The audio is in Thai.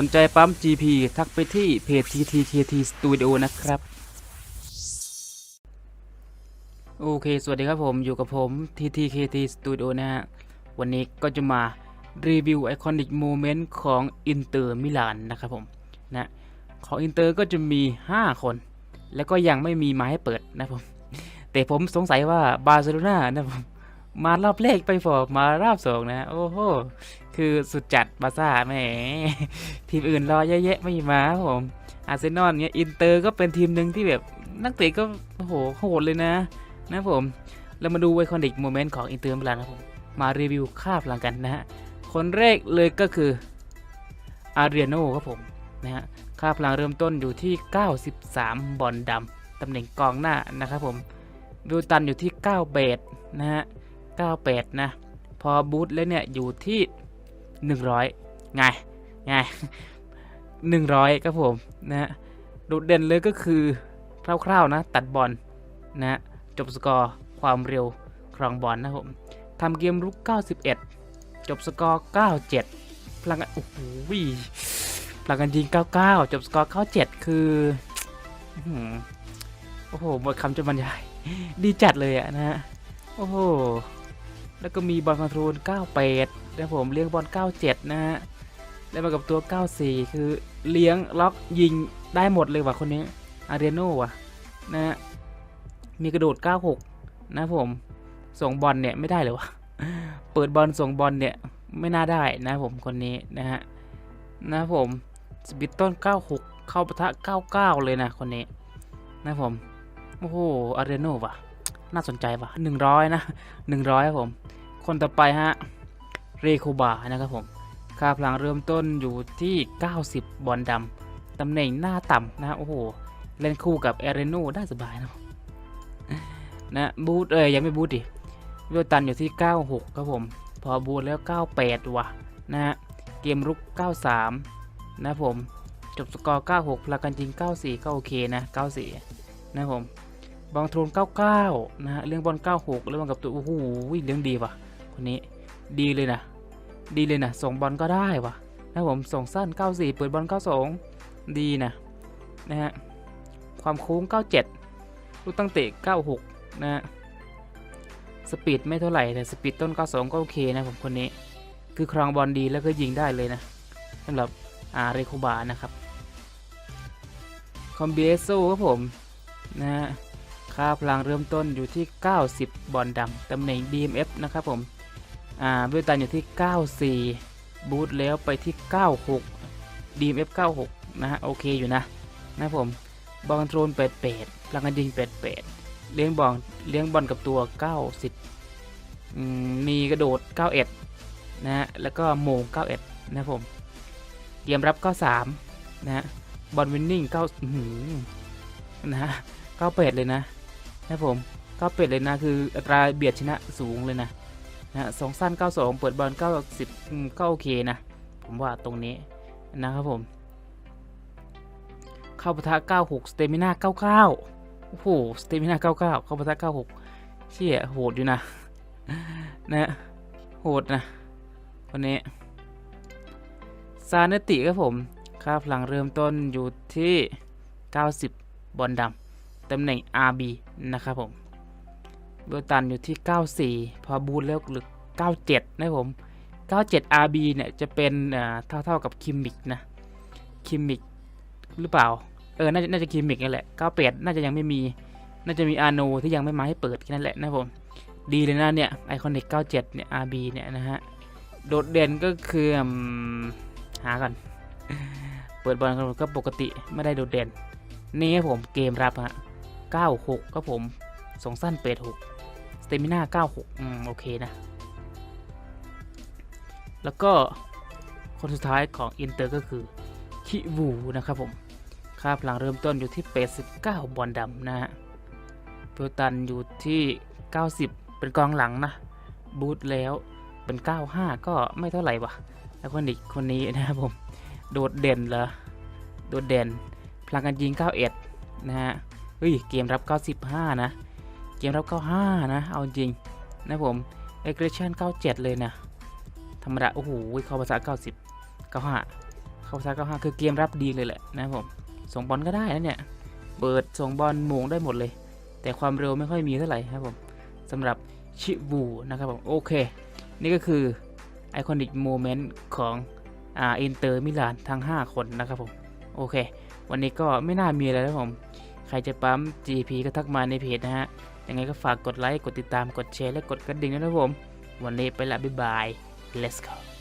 สนใจปั๊ม GP ทักไปที่เพจ TTKT Studio นะครับ โอเค สวัสดีครับผมอยู่กับผม TTKT Studio นะฮะ วันนี้ก็จะมารีวิวไอคอนิกโมเมนต์ของอินเตอร์มิลานนะครับผมนะของอินเตอร์ก็จะมี 5 คน แล้วก็ยังไม่มีมาให้เปิดนะผม แต่ผมสงสัยว่าบาร์เซโลนานะผมมารอบแรกไปฟอร์มารอบสองนะ โอ้โห คือสุดจัดบาซ่าแหมทีมอื่นรอเยอะแยะไม่มาครับผมอาร์เซนอลเนี่ยอินเตอร์ก็เป็นทีมหนึ่งที่แบบนักเตะก็โอ้โหโหดเลยนะ นะผมเรามาดูไอคอนิกโมเมนต์ของอินเตอร์มิลานนะผมมารีวิวค่าพลังกันนะฮะคนแรกเลยก็คืออาร์เรียโนครับผมนะฮะค่าพลังเริ่มต้นอยู่ที่ 93 บอลดำตำแหน่งกองหน้านะครับผมวิวตันอยู่ที่ 9 เบสนะฮะ 9 เบสนะ พอบูทแล้วเนี่ยอยู่ที่ 100ไงไง100ครับผมนะฮะโดดเด่นเลยก็คือคร่าวๆนะ ตัดบอลนะฮะจบสกอร์ความเร็วครองบอลนะครับผมทำเกมรุก 91 จบสกอร์ 97 พลังงานโอ้โหพลังงานยิง 99 จบสกอร์ 97คืออื้อหือโอ้โหหมดคำจะบรรยาย ดีจัดเลยอะนะฮะ โอ้โห แล้วก็มีบอลคอนโทรล98นะผมเลี้ยงบอล97 นะฮะได้มากับตัว 94 คือเลี้ยงล็อกยิงได้หมดเลยว่ะคนนี้อาเรโน่ว่ะนะฮะมีกระโดด 96 นะผมส่งบอลเนี่ยไม่ได้เลยวะเปิดบอลส่งบอลเนี่ยไม่น่าได้นะผมคนนี้นะฮะนะผมสปิตต้น 96 เข้าปะทะ 99 เลยนะคนนี้นะผมโอ้โหอาเรโน่ว่ะ น่าสนใจว่ะ100นะ100ครับผม คนต่อไปฮะ เรโคบานะครับผม ค่าพลังเริ่มต้นอยู่ที่ 90 บอลดำตำแหน่งหน้าต่ำนะโอ้โห เล่นคู่กับเอเรโน่ได้สบายนะนะบูทเอ้ยยังไม่บูทดิวิวตันอยู่ที่ 96 ครับผม พอบูทแล้ว 98 ว่ะนะฮะ เกมรุก 93 นะผม จบสกอร์ 96พลังกันจริง 94 ก็โอเคนะ 94 นะผม บางโทน99 นะฮะเรื่องบอล96 แล้วมันกับตัวโอ้โหเรื่องดีว่ะคนนี้ดีเลยนะ ดีเลยนะส่งบอลก็ได้ว่ะนะผมส่งสั้น 94 เปิดบอล 92 ดีนะนะฮะความโค้ง 97 ลูกตั้งเตะ 96 นะฮะสปีดไม่เท่าไหร่แต่สปีดต้น 92 ก็โอเคนะผมคนนี้ คือครองบอลดีแล้วก็ยิงได้เลยนะสำหรับอาเรโคบานะครับ คอมเบโซครับผมนะฮะ ค่าพลังเริ่มต้นอยู่ที่ 90 บอลดำตำแหน่ง DMF นะครับผม อ่าเวลตันอยู่ที่ 94 บูทแล้วไปที่ 96 DMF 96 นะฮะ โอเคอยู่นะ นะผม บอลคอนโทรล88 พลังงานยิง 88 เลี้ยงบอล เลี้ยงบอลกับตัว 90 อืม มีกระโดด 91 นะฮะ แล้วก็โมง 91 นะครับผม เกมรับ 93 นะฮะ บอลวินนิ่ง9อื้อหือนะฮะ98 เลยนะ นะครับผม98เลยนะคืออัตราเบียดชนะสูงเลยนะนะสองสั้น 92 เปิดบอล90ก็โอเคนะ ผมว่าตรงนี้นะครับผม เข้าปะทะ 96 สเตมิน่า 99 โอ้โห สเตมิน่า 99 เข้าปะทะ 96 เชี่ยโหดอยู่นะ นะโหดนะคนนี้ ซาเนติครับผม ค่าพลังเริ่มต้นอยู่ที่ 90 บอลดำ ตำแหน่ง RB นะครับผมเบลตันอยู่ที่ 94 พอบูทแล้วหรือ 97 นะผม 97 RB เนี่ยจะเป็นเท่าเท่ากับคิมมิกนะ คิมมิกหรือเปล่า เออ น่าจะน่าจะคิมมิกนั่นแหละ 98 น่าจะยังไม่มี น่าจะมีอาโนที่ยังไม่มาให้เปิดแค่นั้นแหละนะผม ดีเลยนะเนี่ยไอคอนิก 97 เนี่ย RB เนี่ยนะฮะ โดดเด่นก็คือหาก่อน เปิดบอลก็ปกติไม่ได้โดดเด่น นี่ผมเกมรับฮะ 96ครับผมสองสั้นเปด6สเตมิน่า96อืมโอเคนะ แล้วก็คนสุดท้ายของอินเตอร์ก็คือคิวูนะครับผมค่าพลังเริ่มต้นอยู่ที่89บอลดำนะฮะเปลตันอยู่ที่ 90 เป็นกองหลังนะ บูทแล้วเป็น 95 ก็ไม่เท่าไหร่วะแล้วคนอีกคนนี้นะครับผม โดดเด่นเหรอ โดดเด่น พลังการยิง 91 นะฮะ ฮ้ยเกมรับ 95 นะ เกมรับ 95 นะ เอาจริงนะผม aggression 97 เลยนะ ธรรมดา โอ้โห เข้าภาษา 90 95 เข้าเข้าซ้ายเข้าห้าคือเกมรับดีเลยแหละนะผม ส่งบอลก็ได้นะเนี่ย เปิดส่งบอลมงได้หมดเลย แต่ความเร็วไม่ค่อยมีเท่าไหร่ครับผมสำหรับชิบูนะครับผม โอเค นี่ก็คือไอคอนิกโมเมนต์ของอ่าอินเตอร์มิลานทั้ง 5 คนนะครับผม โอเค วันนี้ก็ไม่น่ามีอะไรแล้วผม ใครจะปั๊ม GP ก็ทักมาในเพจนะฮะ ยังไงก็ฝากกดไลค์ กดติดตาม กดแชร์ และกดกระดิ่งด้วยนะครับผม วันนี้ไปละบ๊ายบาย let's go